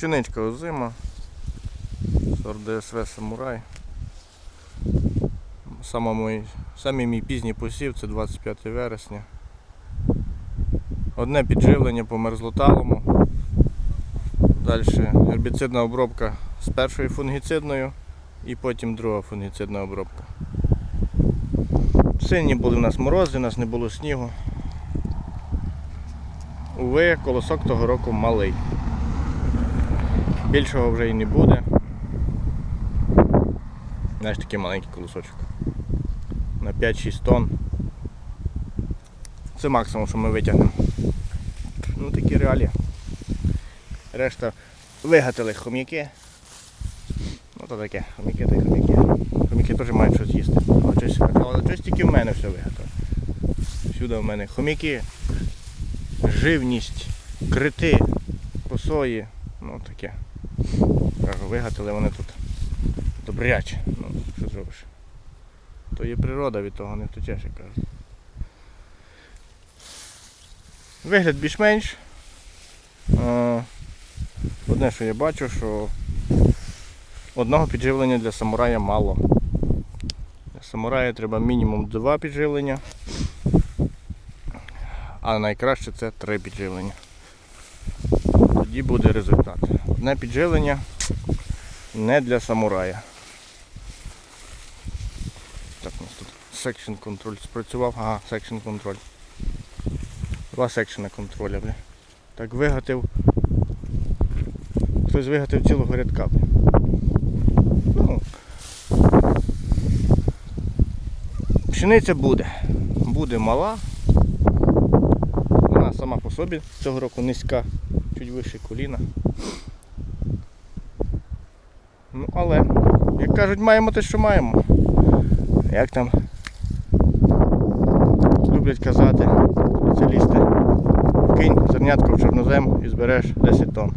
Пшеничка озима. Сорт ДСВ Самурай. Саме мій, самий мій пізній посів це 25 вересня. Одне підживлення по мерзлоталому. Далі гербіцидна обробка з першою фунгіцидною і потім друга фунгіцидна обробка. Сильні були в нас морози, у нас не було снігу. Уви, колосок того року малий. Більшого вже і не буде. Знаєш, такий маленький колосочок. На 5-6 тонн. Це максимум, що ми витягнемо. Ну такі реалії. Решта вигатили хом'яки. Ну то таке, хом'яки та хом'яки. Хом'яки теж мають щось їсти. Але щось, тільки в мене все вигатили. Всюди в мене хом'яки, живність, крити, посої. Ну таке. Вигатили вони тут добряче. Ну, що зробиш? То є природа від того не втечеш, як кажуть. Вигляд більш-менш. Одне, що я бачу, що одного підживлення для самурая мало. Для самурая треба мінімум два підживлення, а найкраще це три підживлення. Тоді буде результат. Одне підживлення не для самурая. Так, у нас тут секшн контроль спрацював. Ага, секшн контроль. Два секшена контроля. Бля. Так вигатив. Хтось вигатив цілого рядка. бля. Ну, пшениця буде. Буде мала. Вона сама по собі цього року низька, чуть вище коліна. Ну, але, як кажуть, маємо те, що маємо. Як там люблять казати спеціалісти, кинь зернятко в чорнозем і збереш 10 тонн.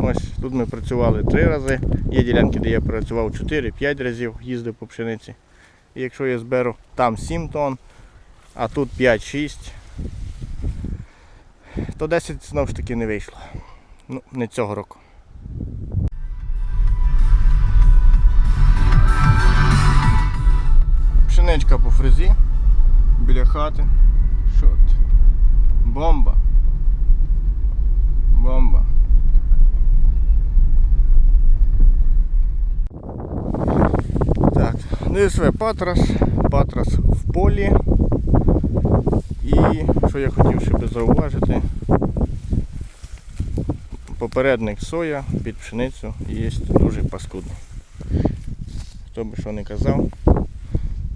Ось тут ми працювали 3 рази. Є ділянки, де я працював 4-5 разів, їздив по пшениці. І якщо я зберу там 7 тонн, а тут 5-6, то 10 знову ж таки не вийшло. Ну, не цього року. Пшеничка по фрезі біля хати. Що ти? Бомба. Бомба. Так, ДСВ Патрас, Патрас в полі. І що я хотів ще би зауважити, попередник соя під пшеницю є дуже паскудний. Хто би що не казав,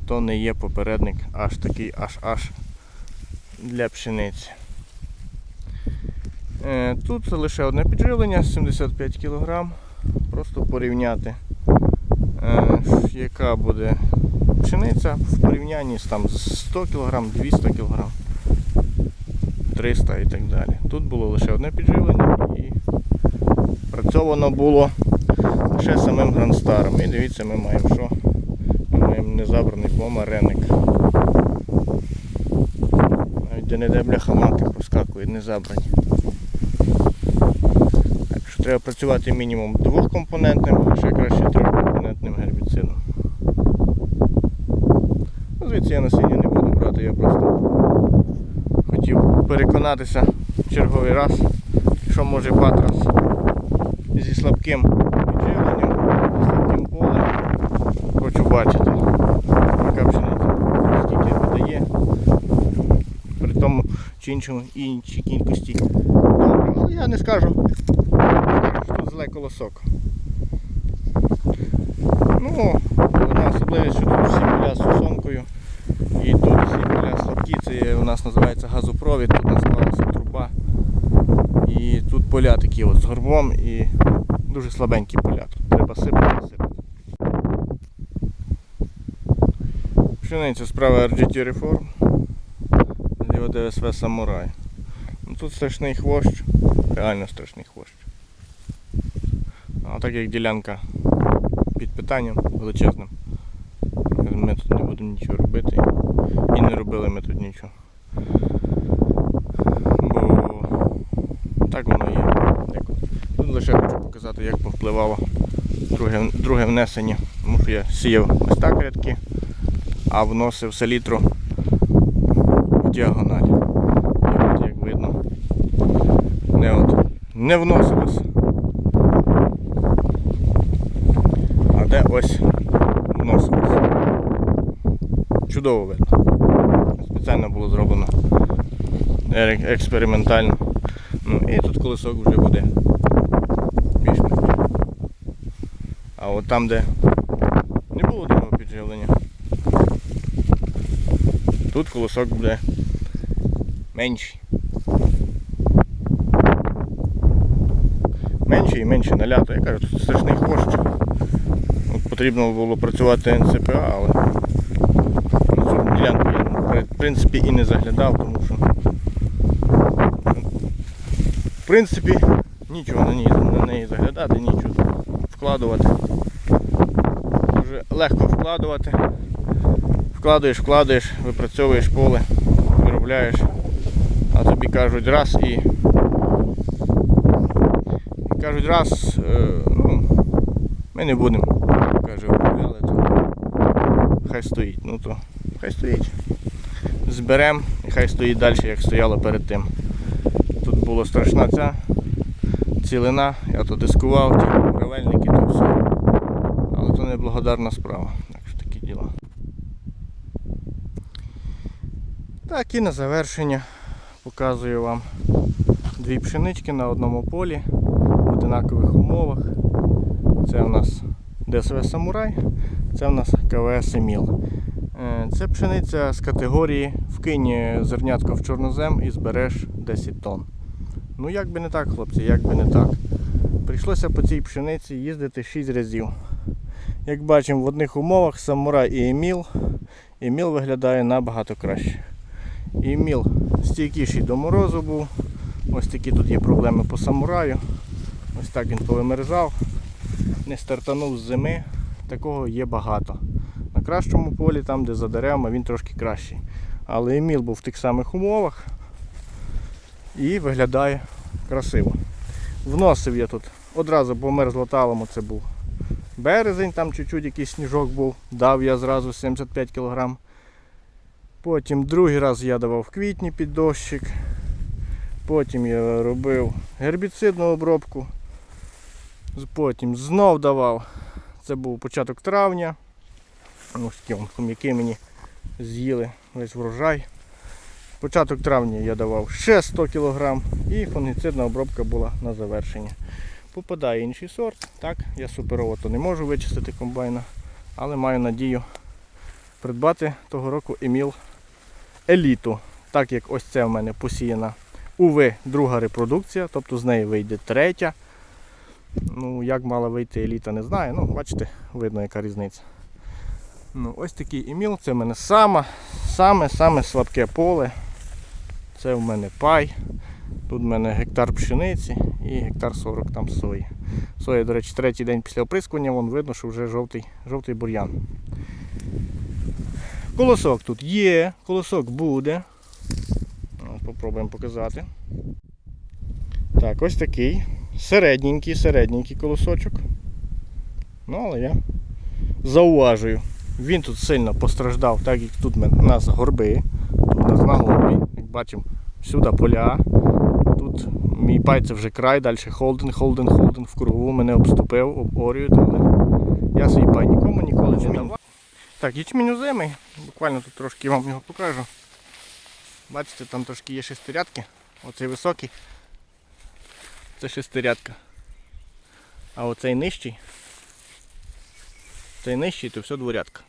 то не є попередник аж такий аж аж для пшениці. Е, Тут лише одне підживлення 75 кг. Просто порівняти, е, яка буде пшениця в порівнянні з, там, 100 кг, 200 кг, 300 і так далі. Тут було лише одне підживлення і працьовано було лише самим гранстаром. І дивіться, ми маємо що? Незабраний помареник. Навіть де не де бляха маки проскакують, не забрані. Так що треба працювати мінімум двохкомпонентним, а ще краще трьохкомпонентним гербіцидом. Ну, Звідси я насіння не буду брати, я просто хотів переконатися черговий раз, що може патрас зі слабким підживленням, зі слабким полем. Хочу бачити, яка пшениця, скільки видає, при тому чи іншому іншій кількості. Але я не скажу, що тут зле колосок. Ну, одна особливість, що тут поля з сосонкою. І тут поля слабкі, це у нас називається газопровід, тут у труба. І тут поля такі от з горбом і дуже слабенькі поля. Тут треба сипати, сипати. Пшениця справа RGT Reform. Зліва ДСВ Самурай. Ну, тут страшний хвощ, реально страшний хвощ. А так як ділянка під питанням величезним, ми тут не будемо нічого робити. І не робили ми тут нічого. Бо так воно є. Тут лише хочу показати. як повпливало друге, друге внесення. Тому що я сіяв ось так рядки, а вносив селітру діагональ. От як видно, не, от, не вносилось. А де ось вносилось. Чудово видно. Спеціально було зроблено е- експериментально. Ну і тут колесок вже буде більш. А от там, де не було такого підживлення, тут колосок буде менший. Менший і менше налято. Я кажу, тут страшний хвощ. Потрібно було працювати НЦПА, але на цю ділянку я в принципі і не заглядав, тому що в принципі нічого на неї, на неї заглядати, нічого вкладувати. Дуже легко вкладувати. Вкладаєш, вкладаєш, випрацьовуєш поле, виробляєш, а тобі кажуть раз і кажуть раз, е, ну, ми не будемо, каже, обробляли, то хай стоїть. Ну то хай стоїть. Зберемо і хай стоїть далі, як стояло перед тим. Тут була страшна ця цілина, я то дискував, ті правельники, то все. Але то не благодарна справа. Так що такі діла. Так і на завершення показую вам дві пшенички на одному полі в одинакових умовах. Це у нас ДСВ Самурай, це у нас КВС Еміл. Е, Це пшениця з категорії вкинь зернятко в чорнозем і збереш 10 тонн. Ну як би не так, хлопці, як би не так. Прийшлося по цій пшениці їздити 6 разів. Як бачимо, в одних умовах самурай і еміл. Еміл виглядає набагато краще. Еміл стійкіший до морозу був. Ось такі тут є проблеми по самураю. Ось так він повимерзав. Не стартанув з зими. Такого є багато. На кращому полі, там де за деревами, він трошки кращий. Але Еміл був в тих самих умовах і виглядає красиво. Вносив я тут одразу по мерзлоталому це був березень, там чуть-чуть якийсь сніжок був, дав я зразу 75 кг. Потім другий раз я давав в квітні під дощик. Потім я робив гербіцидну обробку. Потім знов давав. Це був початок травня. Ось такі хом'яки мені з'їли весь врожай. Початок травня я давав ще 100 кг і фунгіцидна обробка була на завершення. Попадає інший сорт. Так, я суперово то не можу вичистити комбайна, але маю надію придбати того року Еміл еліту. Так як ось це в мене посіяна УВ друга репродукція, тобто з неї вийде третя. Ну, як мала вийти еліта, не знаю. Ну, бачите, видно яка різниця. Ну, ось такий еміл, це в мене саме, саме, саме слабке поле. Це в мене пай. Тут в мене гектар пшениці і гектар 40 там сої. Соя, до речі, третій день після оприскування, вон видно, що вже жовтий, жовтий бур'ян. Колосок тут є, колосок буде. От, Попробуємо показати. Так, ось такий. Середненький, середненький колосочок. Ну, але я зауважую. Він тут сильно постраждав, так як тут у нас горби. Тут у нас на горбі. Як бачимо, всюди поля. Тут мій пай це вже край, далі холден, холден, холден в кругу мене обступив, оборюють, але я свій пай нікому ніколи не давав. Так, ячмінь озимий, буквально тут трошки вам його покажу. Бачите, там трошки є шестирядки. Оцей високий. Це шестирядка. А оцей нижчий. Цей нижчий, то все дворядка.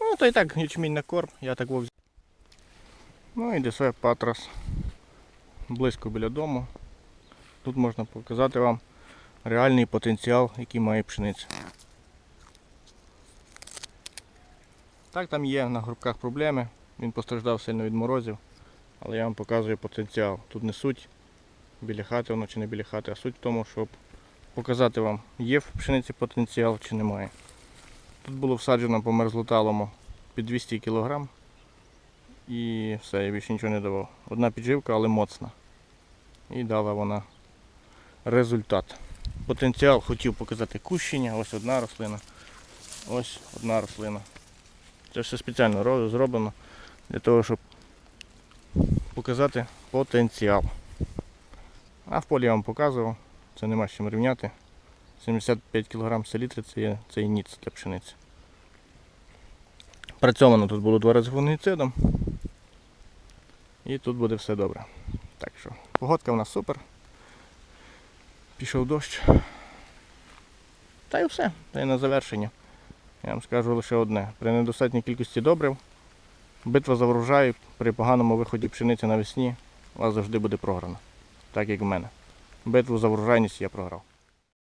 Ну, то і так ячмінь на корм, я так вовзяв. Ну і десе патрас. Близько біля дому. Тут можна показати вам реальний потенціал, який має пшениця. Так, там є на грубках проблеми, він постраждав сильно від морозів, але я вам показую потенціал. Тут не суть біля хати воно чи не біля хати, а суть в тому, щоб показати вам, є в пшениці потенціал чи немає. Тут було всаджено по мерзлоталому під 200 кг і все, я більше нічого не давав. Одна підживка, але моцна. І дала вона результат. Потенціал хотів показати кущення, ось одна рослина, ось одна рослина. Це все спеціально зроблено для того, щоб показати потенціал. А в полі я вам показував, це нема з чим рівняти. 75 кг селітри це це є ніц для пшениці. Працьовано тут було два рази фунгіцидом. І тут буде все добре. Так що, погодка в нас супер. Пішов дощ. Та й все. Та й на завершення. Я вам скажу лише одне. При недостатній кількості добрив, битва за врожай при поганому виході пшениці навесні у вас завжди буде програна. Так як в мене. Битву за врожайність я програв.